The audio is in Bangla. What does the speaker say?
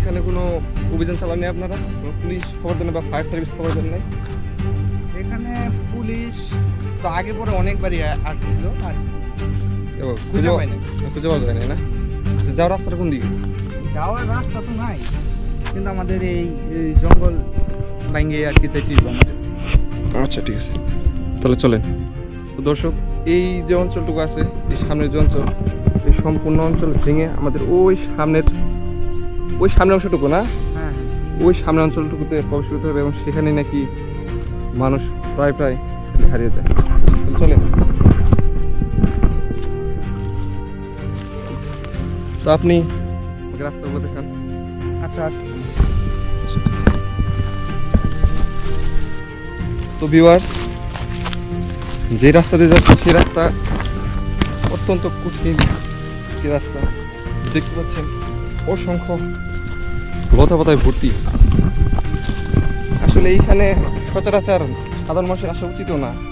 এইখানে কোনো অভিযান চালাননি আপনারা? কোনো পুলিশ খবর দেন বা ফায়ার সার্ভিস খবর দেন নাই? এখানে পুলিশ তো আগে পরে অনেকবারই আসছিল আর খুঁজে খুঁজে পাইনি। খুঁজে পাওয়া যায় না? আচ্ছা যাওয়ার রাস্তাটা কোন দিকে? যাওয়ার রাস্তা তো নাই কিন্তু আমাদের এই জঙ্গল ভাঙ্গে আর কি হইবো আমাদের। আচ্ছা ঠিক আছে। তাহলে চলেন। তো দর্শক এই যে অঞ্চলটুকু আছে এই সামনের যে অঞ্চল এই সম্পূর্ণ অঞ্চল ভেঙে আমাদের ওই সামনের ওই সামনে অংশটুকু না? হ্যাঁ ওই সামনের অঞ্চলটুকুতে প্রবেশ করতে হবে এবং সেখানে নাকি মানুষ প্রায় প্রায় হারিয়ে যায়। চলেন। তো আপনি রাস্তাগুলো দেখান আচ্ছা আচ্ছা তো ভিউয়ার্স যে রাস্তা দিয়ে যাচ্ছে সেই রাস্তা অত্যন্ত কঠিন একটি রাস্তা। দেখতে পাচ্ছেন অসংখ্য লতা পাতায় ভর্তি। আসলে এইখানে সচরাচর সাধারণ মানুষের আসা উচিতও না।